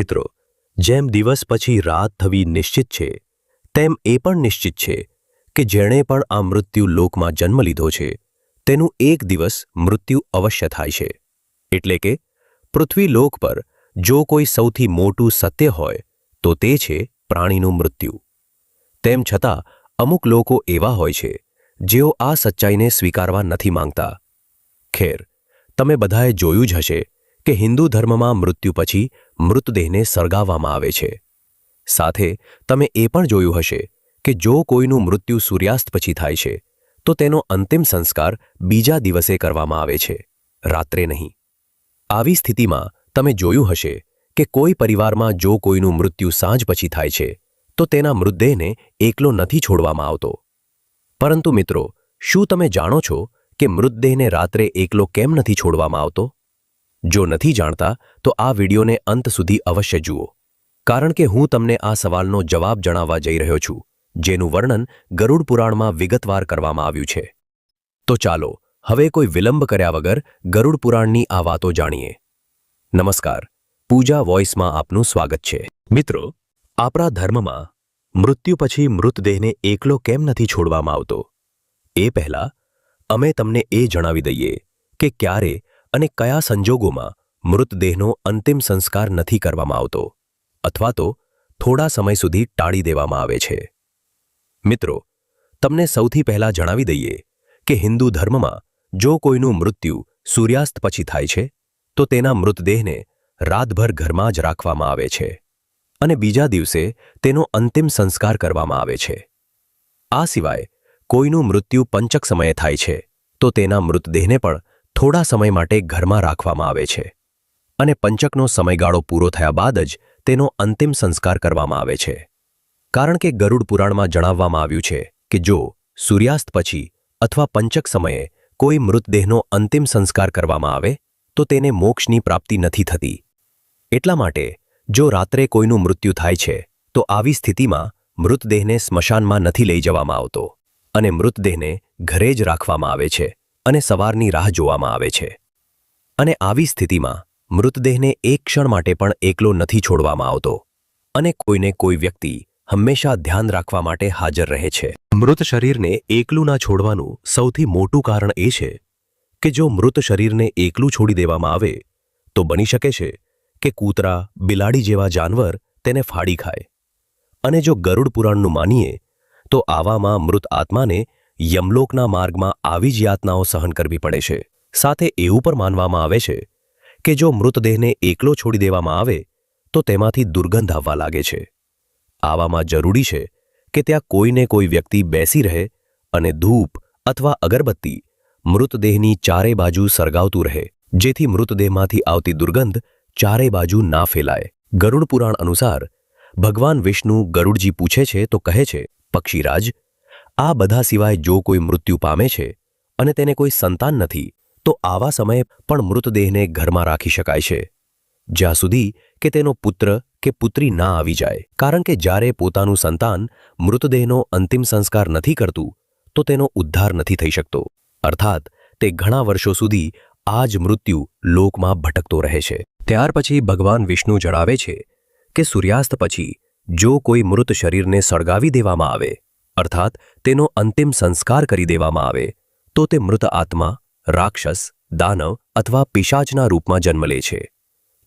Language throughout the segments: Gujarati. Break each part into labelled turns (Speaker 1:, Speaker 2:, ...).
Speaker 1: મિત્રો, જેમ દિવસ પછી રાત થવી નિશ્ચિત છે, તેમ એ પણ નિશ્ચિત છે કે જેણે પણ આ મૃત્યુ લોકમાં જન્મ લીધો છે, તેનું એક દિવસ મૃત્યુ અવશ્ય થાય છે. એટલે કે, પૃથ્વી લોક પર જો કોઈ સૌથી મોટું સત્ય હોય, તો તે છે પ્રાણીનું મૃત્યુ. તેમ છતાં, અમુક લોકો એવા હોય છે, જેઓ આ સચ્ચાઈને સ્વીકારવા નથી માંગતા. ખેર, તમે બધાએ જોયું જ હશે કે હિન્દુ ધર્મમાં મૃત્યુ પછી મૃતદેહને સળગાવવામાં આવે છે. સાથે, તમે એ પણ જોયું હશે કે જો કોઈનું મૃત્યુ સૂર્યાસ્ત પછી થાય છે, તો તેનો અંતિમ સંસ્કાર બીજા દિવસે કરવામાં આવે છે, રાત્રે નહીં. આવી સ્થિતિમાં તમે જોયું હશે કે કોઈ પરિવારમાં જો કોઈનું મૃત્યુ સાંજ પછી થાય છે, તો તેના મૃતદેહને એકલો નથી છોડવામાં આવતો. પરંતુ મિત્રો, શું તમે જાણો છો કે મૃતદેહને રાત્રે એકલો કેમ નથી છોડવામાં આવતો? જો નથી જાણતા, તો આ વિડીયોને અંત સુધી અવશ્ય જુઓ. કારણ કે હું તમને આ સવાલનો જવાબ જણાવવા જઈ રહ્યો છું, જેનું વર્ણન ગરુડ પુરાણમાં વિગતવાર કરવામાં આવ્યું છે. તો ચાલો, હવે કોઈ વિલંબ કર્યા વગર ગરુડ પુરાણની આ વાતો જાણીએ. નમસ્કાર, પૂજા વોઇસમાં આપનું સ્વાગત છે. મિત્રો, આપણા ધર્મમાં મૃત્યુ પછી મૃતદેહને એકલો કેમ નથી છોડવામાં આવતો? એ પહેલા અમે તમને એ જણાવી દઈએ કે ક્યારે અને કયા સંજોગોમાં મૃતદેહનો અંતિમ સંસ્કાર નથી કરવામાં આવતો અથવા તો થોડા સમય સુધી ટાળી દેવામાં આવે છે. મિત્રો, તમને સૌથી પહેલા જણાવી દઈએ કે હિન્દુ ધર્મમાં જો કોઈનું મૃત્યુ સૂર્યાસ્ત પછી થાય છે, તો તેના મૃતદેહને રાતભર ઘરમાં જ રાખવામાં આવે છે અને બીજા દિવસે તેનો અંતિમ સંસ્કાર કરવામાં આવે છે. આ સિવાય કોઈનું મૃત્યુ પંચક સમયે થાય છે, તો તેના મૃતદેહને પણ થોડા સમય માટે ઘરમાં રાખવામાં આવે છે અને પંચકનો સમયગાળો પૂરો થયા બાદ જ તેનો અંતિમ સંસ્કાર કરવામાં આવે છે. કારણ કે ગરુડ પુરાણમાં જણાવવામાં આવ્યું છે કે જો સૂર્યાસ્ત પછી અથવા પંચક સમયે કોઈ મૃતદેહનો અંતિમ સંસ્કાર કરવામાં આવે, તો તેને મોક્ષની પ્રાપ્તિ નથી થતી. એટલા માટે જો રાત્રે કોઈનું મૃત્યુ થાય છે, તો આવી સ્થિતિમાં મૃતદેહને સ્મશાનમાં નથી લઈ જવામાં આવતો અને મૃતદેહને ઘરે જ રાખવામાં આવે છે. અને સવારની રાહ જોવામાં આવે છે. અને આવી સ્થિતિમાં મૃતદેહને એક ક્ષણ માટે પણ એકલો નથી છોડવામાં આવતો અને કોઈને કોઈ વ્યક્તિ હંમેશા ધ્યાન રાખવા માટે હાજર રહે છે. મૃત શરીરને એકલું ના છોડવાનું સૌથી મોટું કારણ એ છે કે જો મૃત શરીરને એકલું છોડી દેવામાં આવે તો બની શકે છે કે કૂતરા, બિલાડી જેવા જાનવર તેને ફાડી ખાય. અને જો ગરુડ પુરાણનું માનીએ તો આવામાં મૃત આત્માને યમલોકના માર્ગમાં આવી જ યાતનાઓ સહન કરવી પડે છે. સાથે એવું પણ માનવામાં આવે છે કે જો મૃતદેહને એકલો છોડી દેવામાં આવે, તો તેમાંથી દુર્ગંધ આવવા લાગે છે. આવામાં જરૂરી છે કે ત્યાં કોઈને કોઈ વ્યક્તિ બેસી રહે અને ધૂપ અથવા અગરબત્તી મૃતદેહની ચારે બાજુ સળગાવતું રહે, જેથી મૃતદેહમાંથી આવતી દુર્ગંધ ચારે બાજુ ના ફેલાય. ગરુડ પુરાણ અનુસાર ભગવાન વિષ્ણુ ગરુડજી પૂછે છે તો કહે છે, પક્ષીરાજ આ બધા સિવાય જો કોઈ મૃત્યુ પામે છે અને તેને કોઈ સંતાન નથી, તો આવા સમયે પણ મૃતદેહને ઘરમાં રાખી શકાય છે. જ્યાં સુધી કે તેનો પુત્ર કે પુત્રી ના આવી જાય. કારણ કે જ્યારે પોતાનું સંતાન મૃતદેહનો અંતિમ સંસ્કાર નથી કરતું, તો તેનો ઉદ્ધાર નથી થઈ શકતો. અર્થાત, તે ઘણા વર્ષો સુધી આ જ મૃત્યુ લોકમાં ભટકતો રહે છે. ત્યાર પછી ભગવાન વિષ્ણુ જણાવે છે કે સૂર્યાસ્ત પછી જો કોઈ મૃત શરીરને સળગાવી દેવામાં આવે અર્થાત તેનો અંતિમ સંસ્કાર કરી દેવામાં આવે, તો તે મૃત આત્મા, રાક્ષસ, દાનવ અથવા પિશાચના રૂપમાં જન્મ લે છે,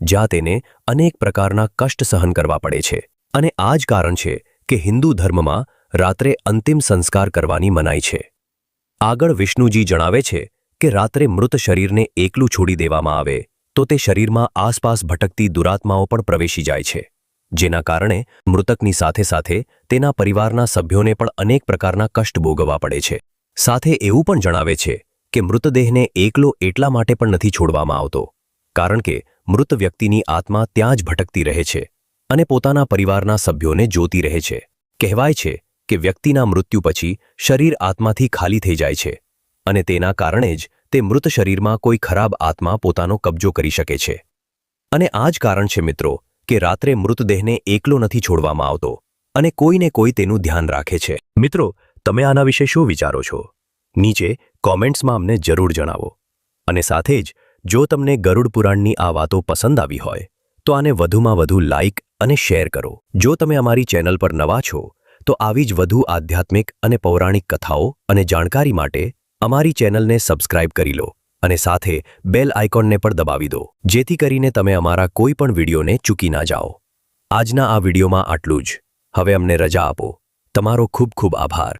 Speaker 1: જ્યાં તેને અનેક પ્રકારના કષ્ટ સહન કરવા પડે છે. અને આ જ કારણ છે કે હિન્દુ ધર્મમાં રાત્રે અંતિમ સંસ્કાર કરવાની મનાઈ છે. આગળ વિષ્ણુજી જણાવે છે કે રાત્રે મૃત શરીરને એકલું છોડી દેવામાં આવે, તો તે શરીરમાં આસપાસ ભટકતી દુરાત્માઓ પણ પ્રવેશી જાય છે. જેના કારણે મૃતકની સાથે સાથે તેના પરિવારના સભ્યોને પણ અનેક પ્રકારના કષ્ટ ભોગવવા પડે છે. સાથે એવું પણ જણાવે છે કે મૃતદેહને એકલો એટલા માટે પણ નથી છોડવામાં આવતો, કારણ કે મૃત વ્યક્તિની આત્મા ત્યાં જ ભટકતી રહે છે અને પોતાના પરિવારના સભ્યોને જોતી રહે છે. કહેવાય છે કે વ્યક્તિના મૃત્યુ પછી શરીર આત્માથી ખાલી થઈ જાય છે અને તેના કારણે જ તે મૃત શરીરમાં કોઈ ખરાબ આત્મા પોતાનો કબજો કરી શકે છે. અને આ જ કારણ છે મિત્રો કે રાત્રે મૃતદેહને એકલો નથી છોડવામાં આવતો અને કોઈને કોઈ તેનું ધ્યાન રાખે છે. મિત્રો, તમે આના વિશે શું વિચારો છો? નીચે કોમેન્ટ્સમાં અમને જરૂર જણાવો. અને સાથે જ, જો તમને ગરુડ પુરાણની આ વાતો પસંદ આવી હોય, તો આને વધુમાં વધુ લાઇક અને શેર કરો. જો તમે અમારી ચેનલ પર નવા છો, તો આવી જ વધુ આધ્યાત્મિક અને પૌરાણિક કથાઓ અને જાણકારી માટે અમારી ચેનલને સબસ્ક્રાઇબ કરી લો. અને સાથે બેલ આઇકોનને પણ દબાવી દો, જેથી કરીને તમે અમારા કોઈ પણ વિડીયોને ચૂકી ના જાઓ. આજના આ વિડીયોમાં આટલું જ. હવે અમને રજા આપો. તમારો ખૂબ ખૂબ આભાર.